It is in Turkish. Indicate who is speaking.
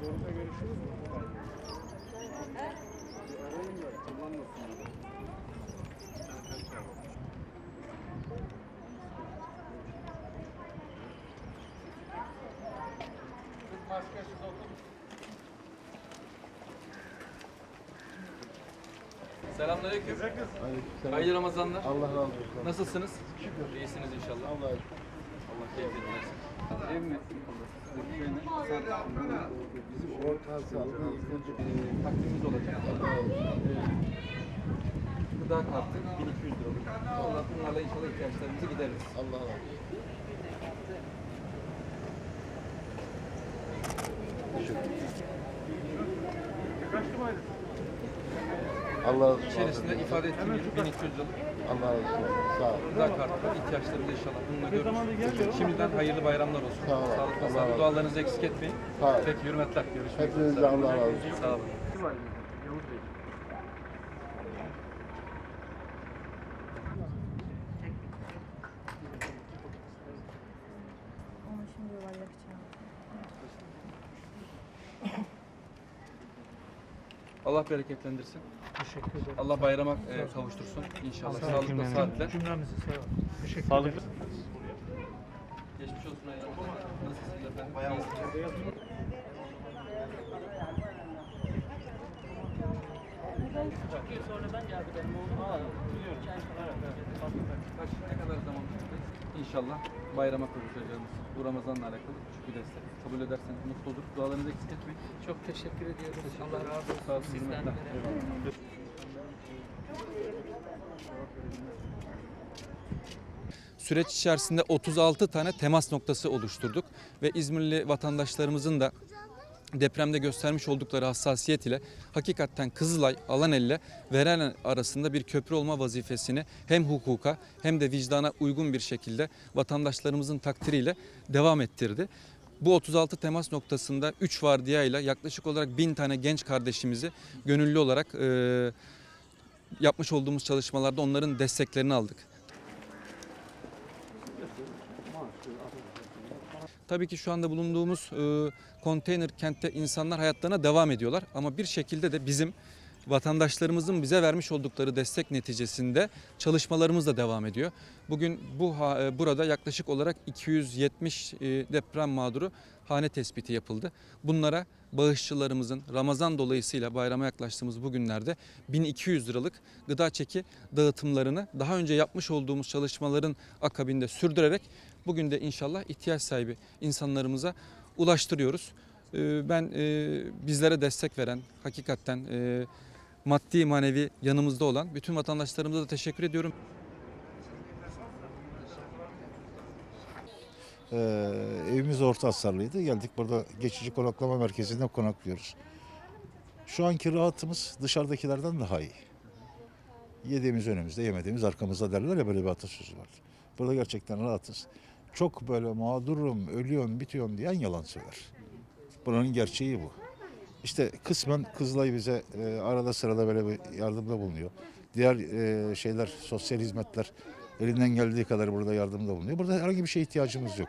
Speaker 1: Zorunda görüşürüz mü? Arayın da kullanmasınlar. Başka şu dokun. Selamünaleyküm. Hayırlı Ramazanlar.
Speaker 2: Allah razı olsun.
Speaker 1: Nasılsınız? İyisiniz inşallah.
Speaker 2: Allah
Speaker 1: Allah keyfini versin. Ev mi?
Speaker 2: Bizim orta sağlığı ilk bir
Speaker 1: Takvimimiz olacak. Gıda kartı 1200 lira. Allah bunlarla inşallah ihtiyaçlarımızı gideriz.
Speaker 2: Allah razı olsun. Allah razı olsun.
Speaker 1: İçerisinde ifade ettiğim gibi 1200 lira
Speaker 2: Allah razı olsun. Sağ ol.
Speaker 1: gıda kartı var. İhtiyaçlarımızı inşallah bununla görürüz. Şimdiden hayırlı bayramlar olsun.
Speaker 2: Sağ ol.
Speaker 1: Sağlıklı
Speaker 2: Allah razı olsun.
Speaker 1: Dualarınızı eksik etmeyin.
Speaker 2: Sağ ol.
Speaker 1: Peki hürmetler. Görüşmek üzere.
Speaker 2: Hepinize Allah razı olsun.
Speaker 1: Sağ olun.
Speaker 3: Onu
Speaker 1: Allah bereketlendirsin.
Speaker 4: Teşekkür ederim.
Speaker 1: Allah bayrama e, kavuştursun. İnşallah sağlıkla saatle.
Speaker 4: Cümlemizi sağ olun. Teşekkür ederim.
Speaker 1: Geçmiş olsun Ramazanlar. Nasılsınız efendim? İyisiniz.
Speaker 4: Çok yıl sonradan geldi benim oğlum. Aa, biliyorum.
Speaker 1: Kaç, ne kadar? İnşallah bayrama kavuşacağımız bu Ramazan'la alakalı küçük bir destek. Kabul ederseniz mutlu olur. Dualarınızı eksik etmeyin.
Speaker 4: Çok teşekkür ediyoruz. Allah razı olsun.
Speaker 1: Sağ olun.
Speaker 4: Sizden.
Speaker 1: Süreç içerisinde 36 tane temas noktası oluşturduk ve İzmirli vatandaşlarımızın da depremde göstermiş oldukları hassasiyet ile hakikaten Kızılay, Alanelle ve Eren arasında bir köprü olma vazifesini hem hukuka hem de vicdana uygun bir şekilde vatandaşlarımızın takdiriyle devam ettirdi. Bu 36 temas noktasında 3 vardiyayla yaklaşık olarak 1000 tane genç kardeşimizi gönüllü olarak e, yapmış olduğumuz çalışmalarda onların desteklerini aldık. Tabii ki şu anda bulunduğumuz e, konteyner kentte insanlar hayatlarına devam ediyorlar. Ama bir şekilde de bizim vatandaşlarımızın bize vermiş oldukları destek neticesinde çalışmalarımız da devam ediyor. Bugün bu e, burada yaklaşık olarak 270 e, deprem mağduru hane tespiti yapıldı. Bunlara bağışçılarımızın Ramazan dolayısıyla bayrama yaklaştığımız bu günlerde 1200 liralık gıda çeki dağıtımlarını daha önce yapmış olduğumuz çalışmaların akabinde sürdürerek bugün de inşallah ihtiyaç sahibi insanlarımıza ulaştırıyoruz. Ee, Ben e, bizlere destek veren, hakikaten e, maddi manevi yanımızda olan bütün vatandaşlarımıza da teşekkür ediyorum.
Speaker 5: Ee, evimiz orta hasarlıydı. Geldik burada geçici konaklama merkezinde konaklıyoruz. Şu anki rahatımız dışarıdakilerden daha iyi. Yediğimiz önümüzde, yemediğimiz arkamızda derler ya böyle bir atasözü var. Burada gerçekten rahatız. Çok böyle mağdurum, ölüyorum, bitiyorum diyen yalan söyler. Buranın gerçeği bu. İşte kısmen Kızılay bize e, arada sırada böyle bir yardımda bulunuyor. Diğer e, şeyler, sosyal hizmetler elinden geldiği kadar burada yardımda bulunuyor. Burada herhangi bir şeye ihtiyacımız yok.